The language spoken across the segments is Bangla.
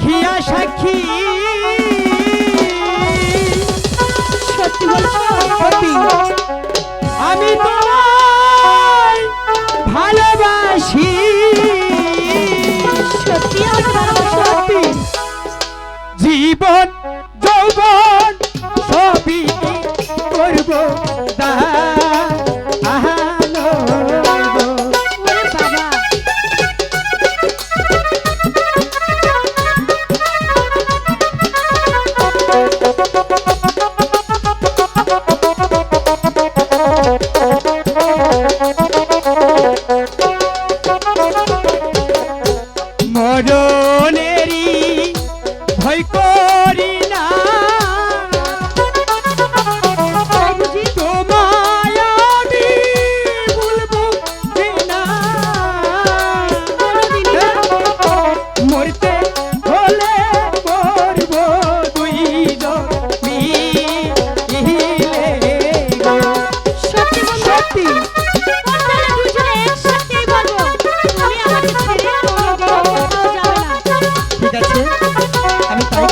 খিয়া সাক্ষী। সত্যি আমি তোমায় আমি তাই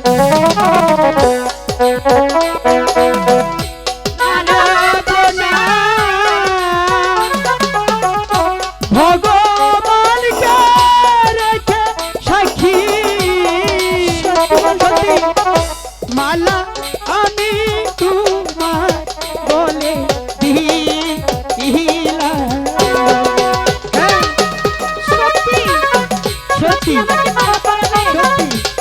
মালা আমি তোমার বলে হ্যাঁ, সত্যি সত্যি সত্যি।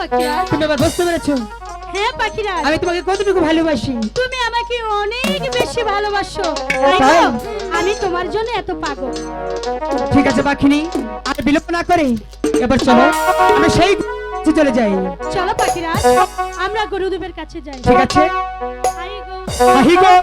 পাখিরা। তুমি আবার বুঝতে পেরেছ? হ্যাঁ পাখিরা। আমি তোমাকে কতটুকু ভালোবাসি? তুমি আমাকে অনেক বেশি ভালোবাসো। তাই? তো? আমি তোমার জন্য এত পাগল। ঠিক আছে পাখিনি। আর বিলম্ব না করে এবার চলো। আমি সেই চলে যাই। চলো পাখিরা। আমরা গরুদেবের কাছে যাই। ঠিক আছে। আই গো। আহি গো।